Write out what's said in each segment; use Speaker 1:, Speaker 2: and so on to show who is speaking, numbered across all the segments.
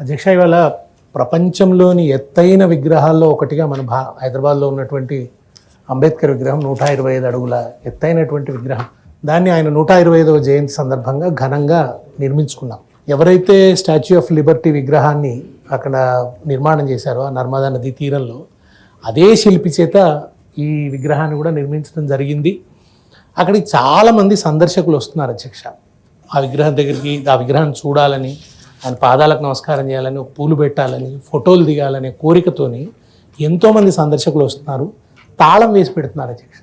Speaker 1: అధ్యక్ష ఇవాళ ప్రపంచంలోని ఎత్తైన విగ్రహాల్లో ఒకటిగా మన భా హైదరాబాద్లో ఉన్నటువంటి అంబేద్కర్ విగ్రహం నూట ఇరవై ఐదు అడుగుల ఎత్తైనటువంటి విగ్రహం. దాన్ని ఆయన నూట ఇరవై ఐదవ జయంతి సందర్భంగా ఘనంగా నిర్మించుకున్నాం. ఎవరైతే స్టాచ్యూ ఆఫ్ లిబర్టీ విగ్రహాన్ని అక్కడ నిర్మాణం చేశారో ఆ నర్మదా నదీ తీరంలో అదే శిల్పి చేత ఈ విగ్రహాన్ని కూడా నిర్మించడం జరిగింది. అక్కడికి చాలామంది సందర్శకులు వస్తున్నారు అధ్యక్ష. ఆ విగ్రహం దగ్గరికి ఆ విగ్రహాన్ని చూడాలని ఆయన పాదాలకు నమస్కారం చేయాలని పూలు పెట్టాలని ఫోటోలు దిగాలనే కోరికతోని ఎంతోమంది సందర్శకులు వస్తున్నారు. తాళం వేసి పెడుతున్నారు అధ్యక్ష.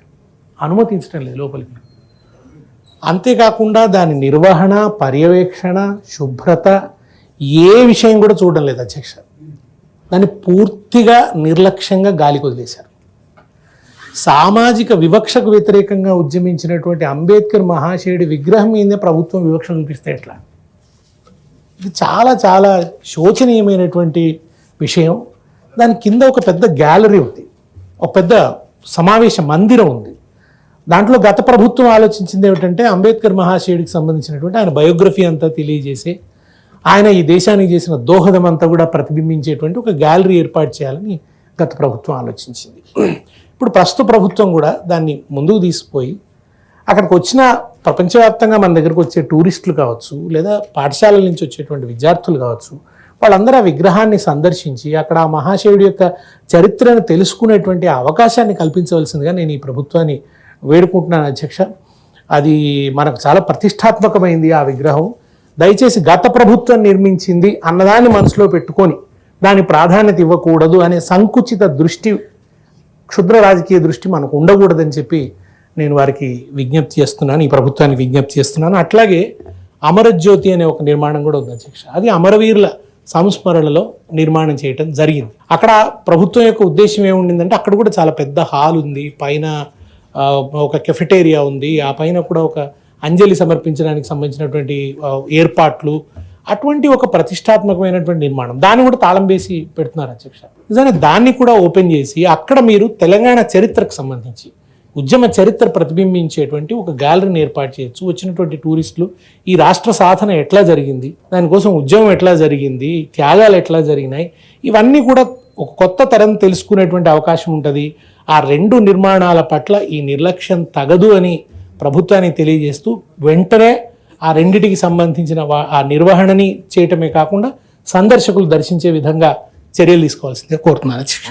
Speaker 1: అనుమతించడం లేదు లోపలికి. అంతేకాకుండా దాని నిర్వహణ పర్యవేక్షణ శుభ్రత ఏ విషయం కూడా చూడడం లేదు అధ్యక్ష. దాన్ని పూర్తిగా నిర్లక్ష్యంగా గాలికి వదిలేశారు సామాజిక వివక్షకు వ్యతిరేకంగా ఉద్యమించినటువంటి అంబేద్కర్ మహాశయుడి విగ్రహం మీదే ప్రభుత్వం వివక్ష చూపిస్తే ఎట్లా? ఇది చాలా చాలా శోచనీయమైనటువంటి విషయం. దాని కింద ఒక పెద్ద గ్యాలరీ ఉంది. ఒక పెద్ద సమావేశ మందిరం ఉంది. దాంట్లో గత ప్రభుత్వం ఆలోచించింది ఏమిటంటే అంబేద్కర్ మహాశయుడికి సంబంధించినటువంటి ఆయన బయోగ్రఫీ అంతా తెలియజేసి ఆయన ఈ దేశానికి చేసిన దోహదం అంతా కూడా ప్రతిబింబించేటువంటి ఒక గ్యాలరీ ఏర్పాటు చేయాలని గత ప్రభుత్వం ఆలోచించింది. ఇప్పుడు ప్రస్తుత ప్రభుత్వం కూడా దాన్ని ముందుకు తీసిపోయి అక్కడికి వచ్చిన ప్రపంచవ్యాప్తంగా మన దగ్గరకు వచ్చే టూరిస్టులు కావచ్చు లేదా పాఠశాలల నుంచి వచ్చేటువంటి విద్యార్థులు కావచ్చు వాళ్ళందరూ ఆ విగ్రహాన్ని సందర్శించి అక్కడ ఆ మహాశివుడి యొక్క చరిత్రను తెలుసుకునేటువంటి అవకాశాన్ని కల్పించవలసిందిగా నేను ఈ ప్రభుత్వాన్ని వేడుకుంటున్నాను అధ్యక్ష. అది మనకు చాలా ప్రతిష్టాత్మకమైంది ఆ విగ్రహం. దయచేసి గత ప్రభుత్వం నిర్మించింది అన్నదాన్ని మనసులో పెట్టుకొని దాని ప్రాధాన్యత ఇవ్వకూడదు అనే సంకుచిత దృష్టి క్షుద్ర రాజకీయ దృష్టి మనకు ఉండకూడదని చెప్పి నేను వారికి విజ్ఞప్తి చేస్తున్నాను ఈ ప్రభుత్వానికి విజ్ఞప్తి చేస్తున్నాను. అట్లాగే అమరజ్యోతి అనే ఒక నిర్మాణం కూడా ఉంది అధ్యక్ష. అది అమరవీరుల సంస్మరణలో నిర్మాణం చేయటం జరిగింది. అక్కడ ప్రభుత్వం యొక్క ఉద్దేశం ఏముండిందంటే అక్కడ కూడా చాలా పెద్ద హాల్ ఉంది. పైన ఒక కెఫెటేరియా ఉంది. ఆ పైన కూడా ఒక అంజలి సమర్పించడానికి సంబంధించినటువంటి ఏర్పాట్లు. అటువంటి ఒక ప్రతిష్టాత్మకమైనటువంటి నిర్మాణం. దాన్ని కూడా తాళం వేసి పెడుతున్నారు అధ్యక్ష. నిజానికి దాన్ని కూడా ఓపెన్ చేసి అక్కడ మీరు తెలంగాణ చరిత్రకు సంబంధించి ఉద్యమ చరిత్ర ప్రతిబింబించేటువంటి ఒక గ్యాలరీని ఏర్పాటు చేయొచ్చు. వచ్చినటువంటి టూరిస్టులు ఈ రాష్ట్ర సాధన ఎట్లా జరిగింది దానికోసం ఉద్యమం ఎట్లా జరిగింది త్యాగాలు ఎట్లా జరిగినాయి ఇవన్నీ కూడా ఒక కొత్త తరం తెలుసుకునేటువంటి అవకాశం ఉంటుంది. ఆ రెండు నిర్మాణాల పట్ల ఈ నిర్లక్ష్యం తగదు అని ప్రభుత్వానికి తెలియజేస్తూ వెంటనే ఆ రెండిటికి సంబంధించిన వా- ఆ నిర్వహణని చేయటమే కాకుండా సందర్శకులు దర్శించే విధంగా చర్యలు తీసుకోవాల్సిందే కోరుతున్నాను.